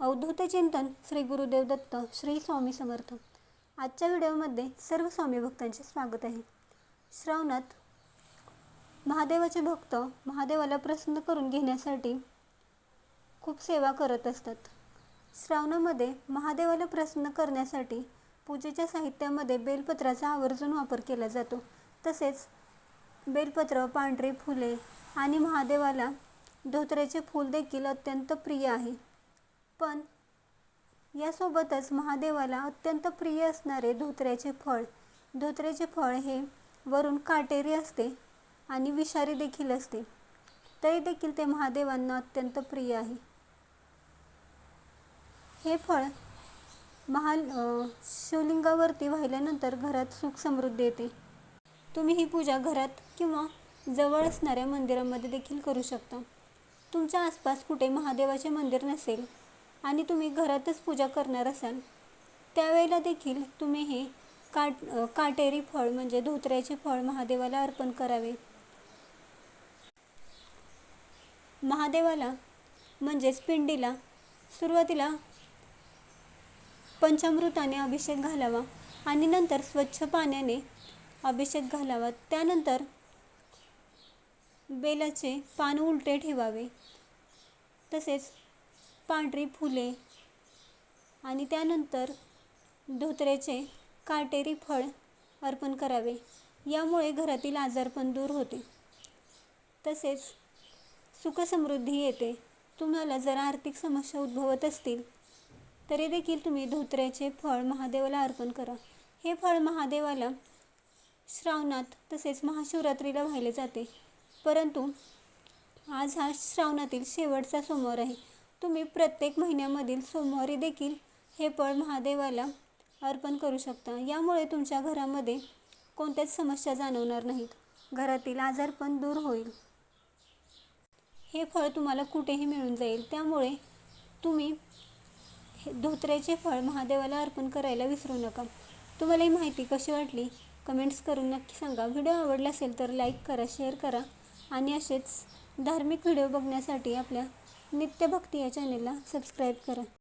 अवधूत चिंतन श्री गुरुदेव दत्त श्री स्वामी समर्थ. आजच्या व्हिडिओमध्ये सर्व स्वामी भक्तांचे स्वागत आहे. श्रावणात महादेवाचे भक्त महादेवाला प्रसन्न करून घेण्यासाठी खूप सेवा करत असतात. श्रावणामध्ये महादेवाला प्रसन्न करण्यासाठी पूजेच्या साहित्यामध्ये बेलपत्राचा आवर्जून वापर केला जातो. तसेच बेलपत्र पांढरी फुले आणि महादेवाला धोत्र्याचे फूल देखील अत्यंत प्रिय आहे. पण यासोबतच महादेवाला अत्यंत प्रिय असणारे धोत्र्याचे फळ. धोत्र्याचे फळ हे वरून काटेरी असते आणि विषारी देखील असते. तरी देखील ते महादेवांना अत्यंत प्रिय आहे. हे फळ महाल शिवलिंगावरती वाहिल्यानंतर घरात सुख समृद्धी येते. तुम्ही ही पूजा घरात किंवा जवळ असणाऱ्या मंदिरामध्ये देखील करू शकता. तुमच्या आसपास कुठे महादेवाचे मंदिर नसेल आणि तुम्ही घरातच पूजा करणार असाल त्यावेळेला देखील तुम्ही हे काट काटेरी फळ म्हणजे धोत्र्याचे फळ महादेवाला अर्पण करावे. महादेवाला म्हणजेच पिंडीला सुरुवातीला पंचामृताने अभिषेक घालावा आणि नंतर स्वच्छ पाण्याने अभिषेक घालावा. त्यानंतर बेलाचे पान उलटे ठेवावे. तसेच पांढरी फुले आणि त्यानंतर धोत्र्याचे काटेरी फळ अर्पण करावे. यामुळे घरातील आजारपण दूर होते. तसेच सुखसमृद्धी येते. तुम्हाला जर आर्थिक समस्या उद्भवत असतील तरी देखील तुम्ही धोत्र्याचे फळ महादेवाला अर्पण करा. हे फळ महादेवाला श्रावणात तसेच महाशिवरात्रीला वाहिले जाते. परंतु आज हा श्रावणातील शेवटचा सोमवार आहे. तुम्ही प्रत्येक महिन्यामधील सोमवारी देखील हे फळ महादेवाला अर्पण करू शकता. यामुळे तुमच्या घरामध्ये कोणत्याच समस्या जाणवणार नाहीत. घरातील आजारपण दूर होईल. हे फळ तुम्हाला कुठेही मिळून जाईल. त्यामुळे तुम्ही हे धोत्र्याचे फळ महादेवाला अर्पण करायला विसरू नका. तुम्हाला ही माहिती कशी वाटली? कमेंट्स करून नक्की सांगा. व्हिडिओ आवडला असेल तर लाईक करा शेअर करा आणि असेच धार्मिक व्हिडिओ बघण्यासाठी आपल्या नित्यभक्ती या चॅनेलला सबस्क्राईब करा.